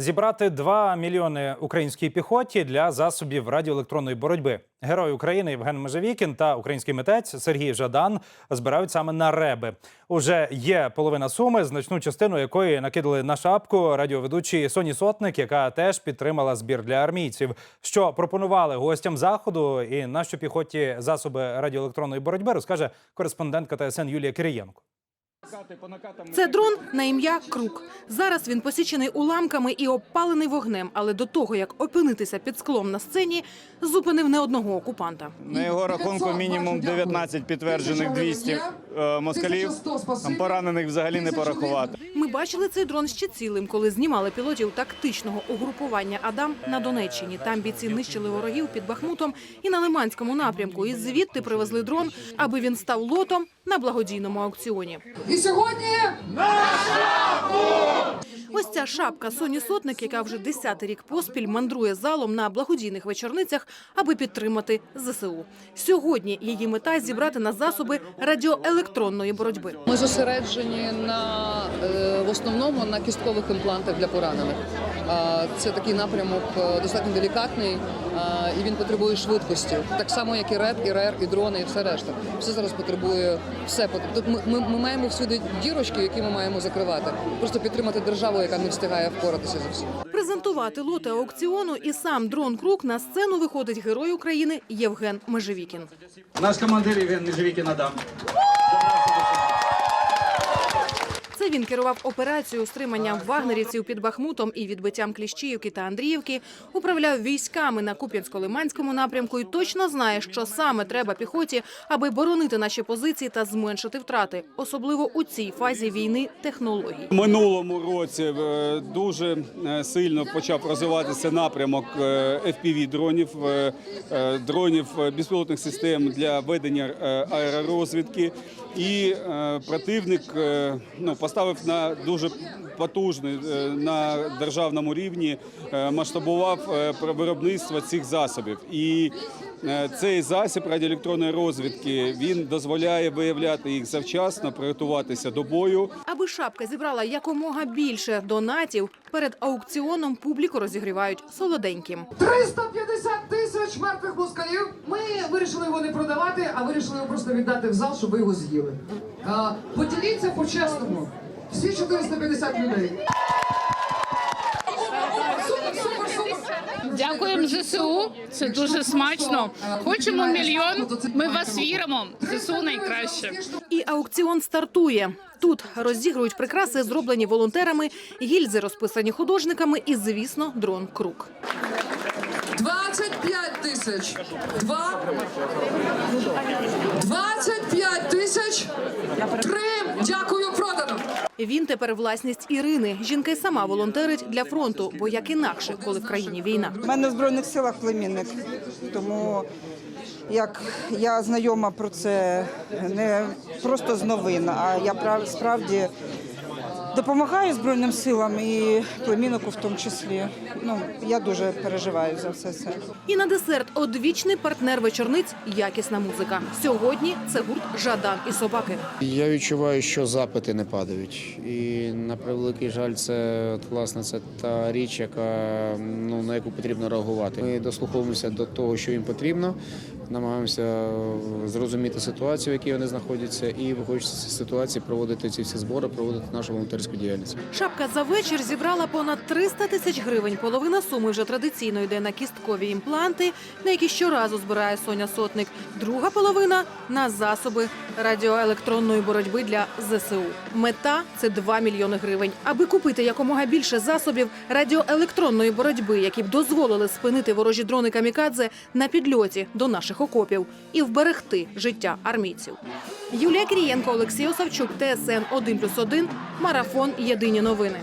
Зібрати 2 мільйони українській піхоті для засобів радіоелектронної боротьби. Герой України Євген Межевікін та український митець Сергій Жадан збирають саме на реби. Уже є половина суми, значну частину якої накидали на шапку радіоведучий Соні Сотник, яка теж підтримала збір для армійців. Що пропонували гостям заходу і на що піхоті засоби радіоелектронної боротьби, розкаже кореспондентка ТСН Юлія Кирієнко. Це дрон на ім'я Крук. Зараз він посічений уламками і обпалений вогнем, але до того, як опинитися під склом на сцені, зупинив не одного окупанта. На його рахунку мінімум 19 підтверджених 200 е, москалів. Там поранених взагалі не порахувати. Ми бачили цей дрон ще цілим, коли знімали пілотів тактичного угрупування Адам на Донеччині. Там бійці нищили ворогів під Бахмутом і на Лиманському напрямку. І звідти привезли дрон, аби він став лотом на благодійному аукціоні. І сьогодні Ось ця шапка Соні Сотник, яка вже десятий рік поспіль мандрує залом на благодійних вечорницях, аби підтримати ЗСУ. Сьогодні її мета зібрати на засоби радіоелектронної боротьби. ми зосереджені на е, в основному на кісткових імплантах для поранених. Це такий напрямок е, достатньо делікатний, і він потребує швидкості, так само як і РЕП, і РЕР, і дрони, і все решта. Все зараз потребує все. Тут ми, ми, ми маємо всюди дірочки, які ми маємо закривати. Просто підтримати державу, яка не встигає впоратися за всім. Презентувати лоти аукціону і сам дрон Крук на сцену виходить герой України Євген Межевікін. Наш командир Євген Межевікін Адам. Це він керував операцією стримання вагнерівців під Бахмутом і відбиттям Кліщіївки та Андріївки, управляв військами на Куп'янсько-Лиманському напрямку і точно знає, що саме треба піхоті, аби боронити наші позиції та зменшити втрати, особливо у цій фазі війни технологій. Минулому році е, дуже е, сильно почав розвиватися напрямок е, fpv дронів, дронів безпілотних систем для ведення аеророзвідки. І противник ну, поставив на дуже потужний е, на державному рівні, е, масштабував е, про виробництво цих засобів. І цей засіб радіоелектронної розвідки він дозволяє виявляти їх завчасно, приготуватися до бою. Аби шапка зібрала якомога більше донатів, перед аукціоном публіку розігрівають солоденьким. 350 тисяч мертвих москалів. Ми вирішили його не продавати, а вирішили його просто віддати в зал, щоб ви його з'їли. А, поділіться по-чесному. Всі 450 людей. Супер, супер, супер. Дякуємо ЗСУ. Це дуже смачно. Хочемо мільйон. Ми в вас віримо. ЗСУ найкраще. І аукціон стартує. Тут розігрують прикраси, зроблені волонтерами, гільзи розписані художниками і, звісно, дрон Крук. 25 тисяч. Два. 25 тисяч. Три. Дякую, продано. Він тепер власність Ірини. Жінка й сама волонтерить для фронту, бо як інакше, коли в країні війна. У мене в Збройних силах племінник, тому як я знайома про це не просто з новин, а я прав- справді допомагаю Збройним силам і племіннику в тому числі. Ну, я дуже переживаю за все це. І на десерт одвічний партнер вечорниць якісна музика. Сьогодні це гурт Жадан і собаки. Я відчуваю, що запити не падають. І на превеликий жаль, це от, власне це та річ, яка ну на яку потрібно реагувати. Ми дослуховуємося до того, що їм потрібно, намагаємося е, зрозуміти ситуацію, в якій вони знаходяться, і виходячи з ситуації, проводити ці всі збори, проводити нашу волонтерську діяльність. Шапка за вечір зібрала понад 300 тисяч гривень. Половина суми вже традиційно йде на кісткові імпланти, на які щоразу збирає Соня Сотник. Друга половина на засоби радіоелектронної боротьби для ЗСУ. Мета це 2 мільйони гривень. Аби купити якомога більше засобів радіоелектронної боротьби, які б дозволили спинити ворожі дрони камікадзе на підльоті до наших окопів і вберегти життя армійців. Юлія Крієнко, Олексій Осавчук, ТСН 1+,1, Марафон. Єдині новини.